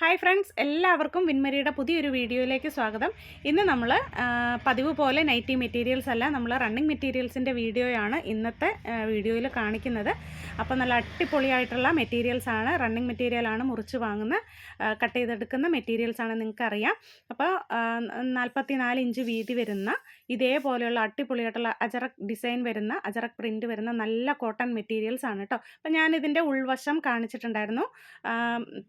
Hi friends എല്ലാവർക്കും വിൻമരിയുടെ പുതിയൊരു വീഡിയോയിലേക്ക് സ്വാഗതം. ഇന്ന് നമ്മൾ പതിവ് പോലെ നൈറ്റി മെറ്റീരിയൽസ് അല്ല നമ്മൾ റണ്ണിങ് മെറ്റീരിയൽസിന്റെ വീഡിയോയാണ് ഇന്നത്തെ വീഡിയോയിൽ കാണിക്കുന്നത്. അപ്പോൾ നല്ല അടിപൊളിയായിട്ടുള്ള മെറ്റീരിയൽസാണ് റണ്ണിങ് മെറ്റീരിയലാണ് മുറിച്ച് വാങ്ങുന്ന കട്ട് ചെയ്തെടുക്കുന്ന മെറ്റീരിയൽസ് ആണ് നിങ്ങൾക്കറിയാം. അപ്പോൾ നാൽപ്പത്തി നാല് ഇഞ്ച് വീതി വരുന്ന ഇതേപോലെയുള്ള അടിപൊളിയായിട്ടുള്ള അജറക് ഡിസൈൻ വരുന്ന അജറക് പ്രിന്റ് വരുന്ന നല്ല കോട്ടൺ മെറ്റീരിയൽസ് ആണ് കേട്ടോ അപ്പോൾ ഞാനിതിന്റെ ഉൾവശം കാണിച്ചിട്ടുണ്ടായിരുന്നു.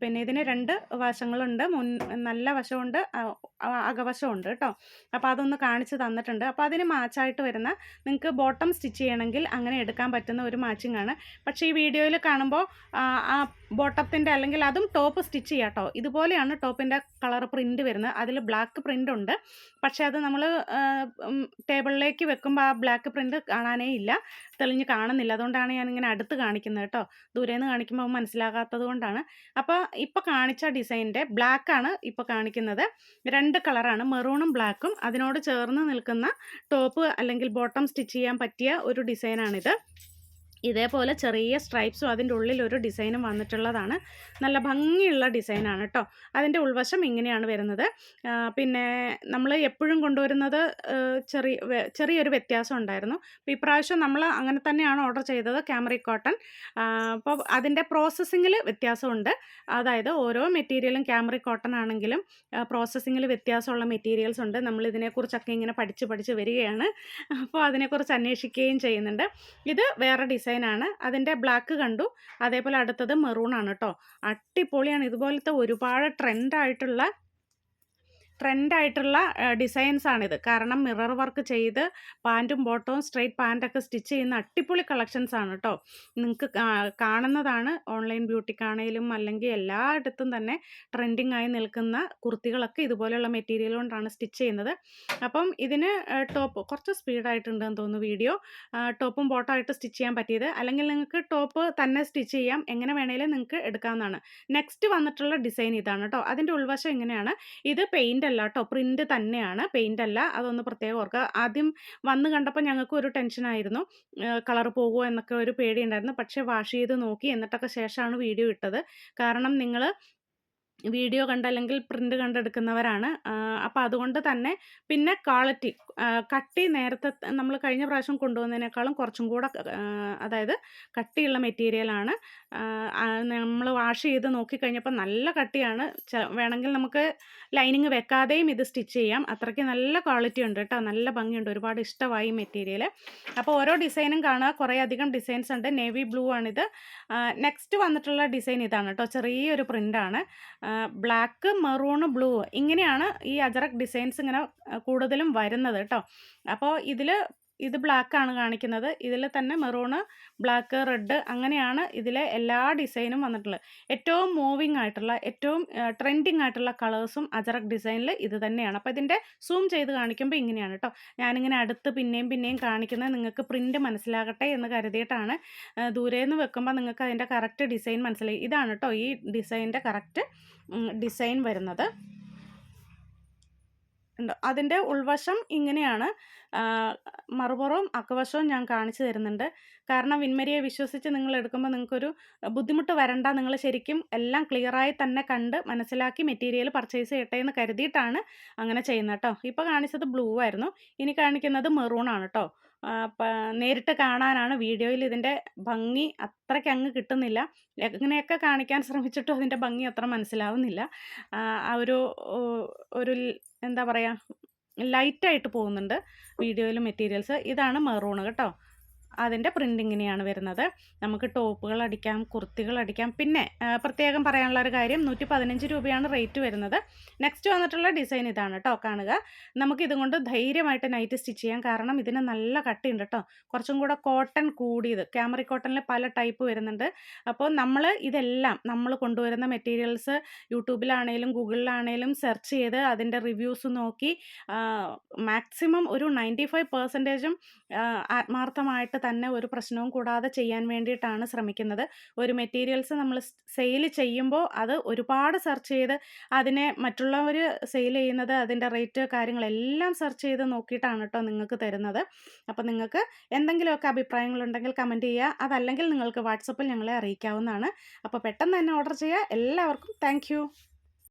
പിന്നെ ഇതിന് രണ്ട് വശങ്ങളുണ്ട്. മുൻ നല്ല വശമുണ്ട് അകവശമുണ്ട് കേട്ടോ. അപ്പോൾ അതൊന്ന് കാണിച്ച് തന്നിട്ടുണ്ട്. അപ്പോൾ അതിന് മാച്ചായിട്ട് വരുന്ന നിങ്ങൾക്ക് ബോട്ടം സ്റ്റിച്ച് ചെയ്യണമെങ്കിൽ അങ്ങനെ എടുക്കാൻ പറ്റുന്ന ഒരു മാച്ചിങ് ആണ്. പക്ഷേ ഈ വീഡിയോയിൽ കാണുമ്പോൾ ആ, ബോട്ടത്തിന്റെ അല്ലെങ്കിൽ അതും ടോപ്പ് സ്റ്റിച്ച് ചെയ്യാം കേട്ടോ. ഇതുപോലെയാണ് ടോപ്പിന്റെ കളർ പ്രിന്റ് വരുന്നത്. അതിൽ ബ്ലാക്ക് പ്രിന്റ് ഉണ്ട്. പക്ഷേ അത് നമ്മൾ ടേബിളിലേക്ക് വെക്കുമ്പോൾ ആ ബ്ലാക്ക് പ്രിന്റ് കാണാനേ ഇല്ല. തെളിഞ്ഞ് കാണുന്നില്ല. അതുകൊണ്ടാണ് ഞാൻ ഇങ്ങനെ അടുത്ത് കാണിക്കുന്നത് കേട്ടോ. ദൂരേന്ന് കാണിക്കുമ്പോൾ മനസ്സിലാകാത്തത് കൊണ്ടാണ്. അപ്പോൾ ഇപ്പോൾ കാണിച്ച ഡിസൈനിന്റെ ബ്ലാക്കാണ് ഇപ്പോൾ കാണിക്കുന്നത്. രണ്ട് കളറാണ്. മെറൂണും ബ്ലാക്കും. അതിനോട് ചേർന്ന് നിൽക്കുന്ന ടോപ്പ് അല്ലെങ്കിൽ ബോട്ടം സ്റ്റിച്ച് ചെയ്യാൻ പറ്റിയ ഒരു ഡിസൈനാണിത്. ഇതേപോലെ ചെറിയ സ്ട്രൈപ്സും അതിന്റെ ഉള്ളിൽ ഒരു ഡിസൈനും വന്നിട്ടുള്ളതാണ്. നല്ല ഭംഗിയുള്ള ഡിസൈനാണ് കേട്ടോ അതിന്റെ ഉൾവശം ഇങ്ങനെയാണ് വരുന്നത്. പിന്നെ നമ്മൾ എപ്പോഴും കൊണ്ടുവരുന്നത് ചെറിയ ചെറിയൊരു വ്യത്യാസം ഉണ്ടായിരുന്നു. അപ്പോൾ ഇപ്രാവശ്യം നമ്മൾ അങ്ങനെ തന്നെയാണ് ഓർഡർ ചെയ്തത് ക്യാമറി കോട്ടൺ അപ്പോൾ അതിന്റെ പ്രോസസ്സിങ്ങിൽ വ്യത്യാസമുണ്ട്. അതായത് ഓരോ മെറ്റീരിയലും ക്യാമറി കോട്ടൺ ആണെങ്കിലും പ്രോസസ്സിങ്ങിൽ വ്യത്യാസമുള്ള മെറ്റീരിയൽസ് ഉണ്ട്. നമ്മൾ ഇതിനെക്കുറിച്ചൊക്കെ ഇങ്ങനെ പഠിച്ച് പഠിച്ച് വരികയാണ്. അപ്പോൾ അതിനെക്കുറിച്ച് അന്വേഷിക്കുകയും ചെയ്യുന്നുണ്ട്. ഇത് വേറെ ഡിസൈനാണ്. അതിന്റെ ബ്ലാക്ക് കണ്ടു. അതേപോലെ അടുത്തത് മെറൂൺ ആണ് കേട്ടോ. അടിപൊളിയാണ്. ഇതുപോലത്തെ ഒരുപാട് ട്രെൻഡായിട്ടുള്ള ട്രെൻഡായിട്ടുള്ള ഡിസൈൻസ് ആണിത് കാരണം മിറർ വർക്ക് ചെയ്ത് പാന്റും ബോട്ടവും സ്ട്രെയിറ്റ് പാന്റൊക്കെ സ്റ്റിച്ച് ചെയ്യുന്ന അടിപൊളി കളക്ഷൻസ് ആണ് കേട്ടോ നിങ്ങൾക്ക് കാണുന്നതാണ് ഓൺലൈൻ ബ്യൂട്ടിക്കാണേലും അല്ലെങ്കിൽ എല്ലായിടത്തും തന്നെ ട്രെൻഡിങ് ആയി നിൽക്കുന്ന കുർത്തികളൊക്കെ ഇതുപോലെയുള്ള മെറ്റീരിയൽ കൊണ്ടാണ് സ്റ്റിച്ച് ചെയ്യുന്നത്. അപ്പം ഇതിന് ടോപ്പ് കുറച്ച് സ്പീഡായിട്ടുണ്ടെന്ന് തോന്നുന്നു വീഡിയോ. ടോപ്പും ബോട്ടം ആയിട്ട് സ്റ്റിച്ച് ചെയ്യാൻ പറ്റിയത്. അല്ലെങ്കിൽ നിങ്ങൾക്ക് ടോപ്പ് തന്നെ സ്റ്റിച്ച് ചെയ്യാം. എങ്ങനെ വേണേലും നിങ്ങൾക്ക് എടുക്കാവുന്നതാണ്. നെക്സ്റ്റ് വന്നിട്ടുള്ള ഡിസൈൻ ഇതാണ് കേട്ടോ അതിന്റെ ഉൾവശം ഇങ്ങനെയാണ്. ഇത് പെയിന്റ് അല്ല കേട്ടോ പ്രിന്റ് തന്നെയാണ്. പെയിന്റ് അല്ല. അതൊന്ന് പ്രത്യേകം ഓർക്കുക. ആദ്യം വന്ന് കണ്ടപ്പോൾ ഞങ്ങൾക്ക് ഒരു ടെൻഷനായിരുന്നു കളർ പോകുമോ എന്നൊക്കെ ഒരു പേടി ഉണ്ടായിരുന്നു. പക്ഷേ വാഷ് ചെയ്ത് നോക്കി എന്നിട്ടൊക്കെ ശേഷമാണ് വീഡിയോ ഇട്ടത്. കാരണം നിങ്ങൾ വീഡിയോ കണ്ടല്ലെങ്കിൽ പ്രിന്റ് കണ്ടെടുക്കുന്നവരാണ് അപ്പോൾ അതുകൊണ്ട് തന്നെ പിന്നെ ക്വാളിറ്റി കട്ടി നേരത്തെ നമ്മൾ കഴിഞ്ഞ പ്രാവശ്യം കൊണ്ടുവന്നതിനേക്കാളും കുറച്ചും കൂടെ അതായത് കട്ടിയുള്ള മെറ്റീരിയലാണ് നമ്മൾ വാഷ് ചെയ്ത് നോക്കിക്കഴിഞ്ഞപ്പോൾ നല്ല കട്ടിയാണ്. വേണമെങ്കിൽ നമുക്ക് ലൈനിങ് വെക്കാതെയും ഇത് സ്റ്റിച്ച് ചെയ്യാം. അത്രയ്ക്ക് നല്ല ക്വാളിറ്റി ഉണ്ട് കേട്ടോ നല്ല ഭംഗിയുണ്ട്. ഒരുപാട് ഇഷ്ടമായി മെറ്റീരിയൽ അപ്പോൾ ഓരോ ഡിസൈനും കാണുക കുറേ അധികം ഡിസൈൻസ് ഉണ്ട്. നേവി ബ്ലൂ ആണിത്. നെക്സ്റ്റ് വന്നിട്ടുള്ള ഡിസൈൻ ഇതാണ് കേട്ടോ ചെറിയൊരു പ്രിന്റാണ് ബ്ലാക്ക് മെറൂൺ ബ്ലൂ ഇങ്ങനെയാണ് ഈ അജറക് ഡിസൈൻസ് ഇങ്ങനെ കൂടുതലും വരുന്നത് കേട്ടോ. അപ്പോൾ ഇതിൽ ഇത് ബ്ലാക്ക് ആണ് കാണിക്കുന്നത്. ഇതിൽ തന്നെ മെറൂണ് ബ്ലാക്ക് റെഡ് അങ്ങനെയാണ് ഇതിലെ എല്ലാ ഡിസൈനും വന്നിട്ടുള്ളത്. ഏറ്റവും മൂവിങ് ആയിട്ടുള്ള ഏറ്റവും ട്രെൻഡിങ് ആയിട്ടുള്ള കളേഴ്സും അജറക് ഡിസൈനിൽ ഇത് തന്നെയാണ്. അപ്പോൾ ഇതിന്റെ സൂം ചെയ്ത് കാണിക്കുമ്പോൾ ഇങ്ങനെയാണ് കേട്ടോ. ഞാനിങ്ങനെ അടുത്ത് പിന്നെയും പിന്നെയും കാണിക്കുന്നത് നിങ്ങൾക്ക് പ്രിന്റ് മനസ്സിലാകട്ടെ എന്ന് കരുതിയിട്ടാണ്. ദൂരെ ദൂരേന്ന് വെക്കുമ്പോൾ നിങ്ങൾക്ക് അതിന്റെ കറക്റ്റ് ഡിസൈൻ മനസ്സിലായി. ഇതാണ് കേട്ടോ ഈ ഡിസൈനിന്റെ കറക്റ്റ് ഡിസൈൻ വരുന്നത്. ഉണ്ട്. അതിന്റെ ഉൾവശം ഇങ്ങനെയാണ്. മറുപുറവും അക്കവശവും ഞാൻ കാണിച്ചു തരുന്നുണ്ട്. കാരണം വിൻമരിയെ വിശ്വസിച്ച് നിങ്ങൾ എടുക്കുമ്പോൾ നിങ്ങൾക്കൊരു ബുദ്ധിമുട്ട് വരണ്ട. നിങ്ങൾ ശരിക്കും എല്ലാം ക്ലിയറായി തന്നെ കണ്ട് മനസ്സിലാക്കി മെറ്റീരിയൽ പർച്ചേസ് ചെയ്യട്ടെ എന്ന് കരുതിയിട്ടാണ് അങ്ങനെ ചെയ്യുന്നത് കേട്ടോ. ഇപ്പോൾ കാണിച്ചത് ബ്ലൂ ആയിരുന്നു. ഇനി കാണിക്കുന്നത് മെറൂൺ ആണ് കേട്ടോ. നേരിട്ട് കാണാനാണ് വീഡിയോയിൽ ഇതിന്റെ ഭംഗി അത്രയ്ക്ക് അങ്ങ് കിട്ടുന്നില്ല. എങ്ങനെയൊക്കെ കാണിക്കാൻ ശ്രമിച്ചിട്ടും അതിന്റെ ഭംഗി അത്ര മനസ്സിലാവുന്നില്ല. ആ ഒരു ഒരു എന്താ പറയുക ലൈറ്റായിട്ട് പോകുന്നുണ്ട് വീഡിയോയിലെ മെറ്റീരിയൽസ്. ഇതാണ് മെറൂൺ കേട്ടോ. അതിന്റെ പ്രിന്റ് ഇങ്ങനെയാണ് വരുന്നത്. നമുക്ക് ടോപ്പുകൾ അടിക്കാം കുർത്തികൾ അടിക്കാം. പിന്നെ പ്രത്യേകം പറയാനുള്ള ഒരു കാര്യം നൂറ്റി പതിനഞ്ച് രൂപയാണ് റേറ്റ് വരുന്നത്. നെക്സ്റ്റ് വന്നിട്ടുള്ള ഡിസൈൻ ഇതാണ് കേട്ടോ കാണുക. നമുക്ക് ഇതും കൊണ്ട് ധൈര്യമായിട്ട് നൈറ്റ് സ്റ്റിച്ച് ചെയ്യാം. കാരണം ഇതിന് നല്ല കട്ടിയുണ്ട് കേട്ടോ കുറച്ചും കൂടെ കോട്ടൺ കൂടിയത് ക്യാമറി കോട്ടണിൽ പല ടൈപ്പ് വരുന്നുണ്ട്. അപ്പോൾ നമ്മൾ ഇതെല്ലാം നമ്മൾ കൊണ്ടുവരുന്ന മെറ്റീരിയൽസ് യൂട്യൂബിലാണേലും ഗൂഗിളിലാണേലും സെർച്ച് ചെയ്ത് അതിന്റെ റിവ്യൂസ് നോക്കി മാക്സിമം ഒരു നയന്റി ഫൈവ് പെർസെന്റേജും ആത്മാർത്ഥമായിട്ട് തന്നെ ഒരു പ്രശ്നവും കൂടാതെ ചെയ്യാൻ വേണ്ടിയിട്ടാണ് ശ്രമിക്കുന്നത്. ഒരു മെറ്റീരിയൽസ് നമ്മൾ സെയിൽ ചെയ്യുമ്പോൾ അത് ഒരുപാട് സെർച്ച് ചെയ്ത് അതിനെ മറ്റുള്ളവർ സെയിൽ ചെയ്യുന്നത് അതിന്റെ റേറ്റ് കാര്യങ്ങളെല്ലാം സെർച്ച് ചെയ്ത് നോക്കിയിട്ടാണ് കേട്ടോ നിങ്ങൾക്ക് തരുന്നത്. അപ്പോൾ നിങ്ങൾക്ക് എന്തെങ്കിലുമൊക്കെ അഭിപ്രായങ്ങളുണ്ടെങ്കിൽ കമന്റ് ചെയ്യുക. അതല്ലെങ്കിൽ നിങ്ങൾക്ക് വാട്സപ്പിൽ ഞങ്ങളെ അറിയിക്കാവുന്നതാണ്. അപ്പോൾ പെട്ടെന്ന് തന്നെ ഓർഡർ ചെയ്യുക. എല്ലാവർക്കും താങ്ക്